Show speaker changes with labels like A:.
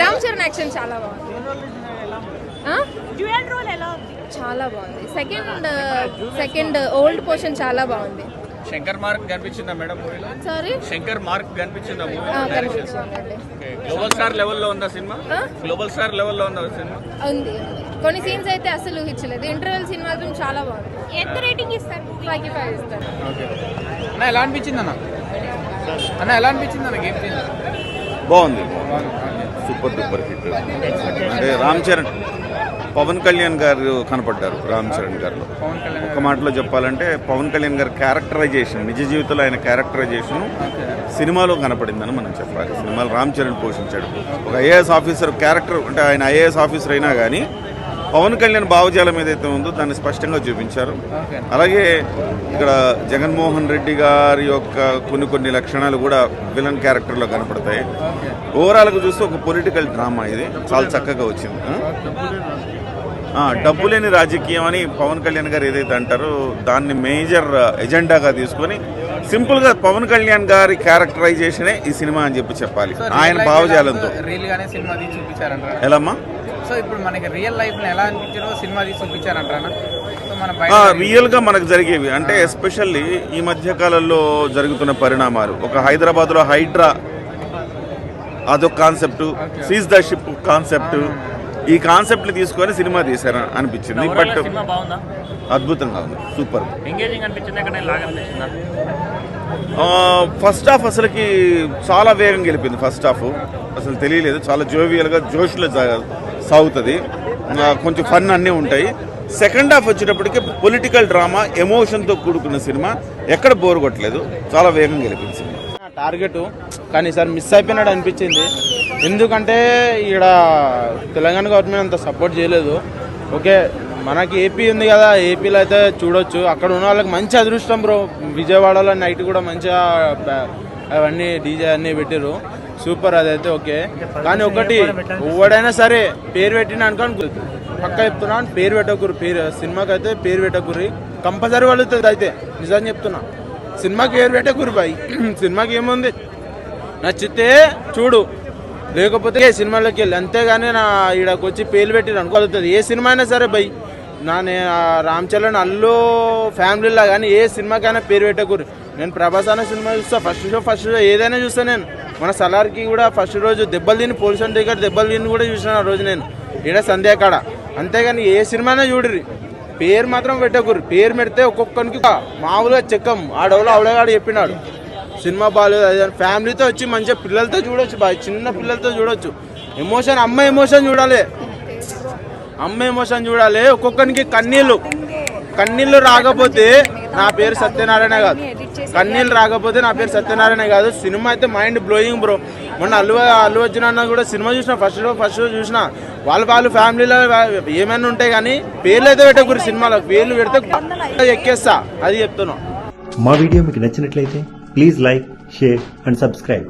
A: Ram Charan action చాలా బాగుంది?
B: Dual role ఎలా ఉంది?
A: చాలా బాగుంది. సెకండ్ సెకండ్ ఓల్డ్ పోర్షన్ చాలా బాగుంది.
C: శంకర్ మార్క్ కనిపించిందా మేడం మూవీలో?
A: సారీ
C: శంకర్ మార్క్ కనిపించిందా మూవీ గ్లోబల్ స్టార్ లెవెల్లో ఉందా సినిమా? గ్లోబల్ స్టార్ లెవెల్లో ఉందా సినిమా?
A: ఉంది కొన్ని సీన్స్ అయితే అసలు హిచ్చలేదు ఇంటర్వెల్ సీన్ మాత్రం చాలా బాగుంది.
B: ఎంత రేటింగ్ ఇస్తారు
A: ఫైవ్
D: అన్న ఎలా అనిపించింది అన్న? అన్న ఎలా అనిపించింది అన్న గేమ్ చేంజ్
E: బాగుంది. సూపర్ డూపర్ హిట్ అంటే రామ్ చరణ్ పవన్ కళ్యాణ్ గారు కనపడ్డారు రామ్ చరణ్ గారిలో.
D: కళ్యాణ్
E: ఒక మాటలో చెప్పాలంటే పవన్ కళ్యాణ్ గారి క్యారెక్టరైజేషన్ నిజ జీవితంలో ఆయన క్యారెక్టరైజేషన్ సినిమాలో కనపడిందని మనం చెప్పాలి. సినిమాలో రామ్ చరణ్ పోషించాడు. ఒక ఐఏఎస్ ఆఫీసర్ క్యారెక్టర్ అంటే ఆయన ఐఏఎస్ ఆఫీసర్ అయినా కానీ పవన్ కళ్యాణ్ భావజాలం ఏదైతే ఉందో దాన్ని స్పష్టంగా చూపించారు. అలాగే ఇక్కడ జగన్మోహన్ రెడ్డి గారి యొక్క కొన్ని కొన్ని లక్షణాలు కూడా విలన్ క్యారెక్టర్లో కనపడతాయి. ఓవరాల్గా చూస్తే ఒక పొలిటికల్ డ్రామా ఇది. చాలా చక్కగా వచ్చింది. డబ్బు లేని రాజకీయం. అని పవన్ కళ్యాణ్ గారు ఏదైతే అంటారో దాన్ని మేజర్ ఎజెండాగా తీసుకొని సింపుల్గా పవన్ కళ్యాణ్ గారి క్యారెక్టరైజేషనే ఈ సినిమా అని చెప్పి చెప్పాలి. ఆయన భావజాలంతో. ఎలామ్మా?
D: సో ఇప్పుడు మనకి రియల్ లైఫ్లో ఎలా అనిపించారో సినిమా తీసి చూపించారంటారా సో మన
E: ఆ,
D: బయట
E: రియల్గా మనకు జరిగేవి. అంటే ఎస్పెషల్లీ ఈ మధ్య కాలంలో జరుగుతున్న పరిణామాలు. ఒక హైదరాబాద్లో హైడ్రా అదొక concept seize the ship concept ఈ కాన్సెప్ట్ తీసుకొని సినిమా తీశారు అనిపించింది. బట్
C: సినిమా బాగుందా?
E: అద్భుతంగా ఉంది. సూపర్
C: ఎంగేజింగ్ అనిపించింది? ఎక్కడ లాగా అనిపించిందా?
E: ఫస్ట్ హాఫ్ అసలుకి చాలా వేగంగా గెలిపింది ఫస్ట్ హాఫ్ అసలు తెలియలేదు. చాలా జోవియల్గా జోష్లో సాగుతుంది. కొంచెం ఫన్ అన్నీ ఉంటాయి. సెకండ్ హాఫ్ వచ్చేటప్పటికి పొలిటికల్ డ్రామా ఎమోషన్తో కూడుకున్న సినిమా. ఎక్కడ బోర్ కొట్టలేదు. చాలా వేగంగా గెలిపింది సినిమా.
F: టార్గెట్ కానీ సార్ మిస్ అయిపోయినాడు అనిపించింది. ఎందుకంటే ఇక్కడ తెలంగాణ గవర్నమెంట్ అంత సపోర్ట్ చేయలేదు. ఓకే మనకి ఏపీ ఉంది కదా. ఏపీలో అయితే చూడొచ్చు. అక్కడ ఉన్న వాళ్ళకి మంచి అదృష్టం బ్రో విజయవాడలో నైట్ కూడా మంచిగా అవన్నీ డీజే అన్నీ పెట్టారు సూపర్ అదైతే ఓకే. కానీ ఒకటి ఎవడైనా సరే పేరు పెట్టిన అనుకోని పక్క చెప్తున్నాను పేరు పెట్టకూరు పేరు సినిమాకి అయితే పేరు పెట్టకూరి కంపల్సరీ వలుతుంది అయితే. నిజం చెప్తున్నా. సినిమాకి పేరు పెట్టకూరు బాయ్. సినిమాకి ఏముంది? నచ్చితే చూడు. లేకపోతే ఏ సినిమాలోకి వెళ్ళి అంతేగాని నా ఈడకి వచ్చి పేర్లు పెట్టి అనుకోగలుగుతుంది ఏ సినిమా అయినా సరే బై నా నేను రామ్ చరణ్ అల్లు ఫ్యామిలీలో కానీ ఏ సినిమాకైనా పేరు పెట్టకూరు నేను ప్రభాస్ అనే సినిమా చూస్తా. ఫస్ట్ షో ఫస్ట్ షో ఏదైనా చూస్తా నేను. మన సలార్కి కూడా ఫస్ట్ రోజు దెబ్బలు తిని పోలీసు దగ్గర దెబ్బలు తిని కూడా చూసిన ఆ రోజు నేను. ఈడ సంధ్యా కాడ అంతేగాని ఏ సినిమానే చూడరు పేరు మాత్రం పెట్టకూరు పేరు పెడితే ఒక్కొక్కరికి మామూలుగా చెక్కం. ఆడవాళ్ళు ఆవిడగాడు చెప్పినాడు. సినిమా బాగాలేదు అది ఫ్యామిలీతో వచ్చి మంచిగా పిల్లలతో చూడొచ్చు బాగా చిన్న పిల్లలతో చూడొచ్చు. ఎమోషన్ అమ్మ ఎమోషన్ చూడాలి. అమ్మ ఎమోషన్ చూడాలి. ఒక్కొక్కరికి కన్నీళ్ళు. కన్నీళ్ళు రాకపోతే నా పేరు సత్యనారాయణ కాదు. కన్నీళ్ళు రాకపోతే నా పేరు సత్యనారాయణ కాదు. సినిమా అయితే మైండ్ బ్లోయింగ్ బ్రో. మొన్న అల్లు అల్లు అర్జున్ అన్న కూడా సినిమా చూసిన ఫస్ట్ షో ఫస్ట్ షో చూసిన వాళ్ళు వాళ్ళు ఫ్యామిలీలో ఏమైనా ఉంటాయి కానీ పేర్లు అయితే పెట్టకూరు సినిమాలో. పేర్లు పెడితే ఎక్కేస్తా. అది చెప్తున్నాను
G: మా వీడియో మీకు నచ్చినట్లయితే please like share and subscribe.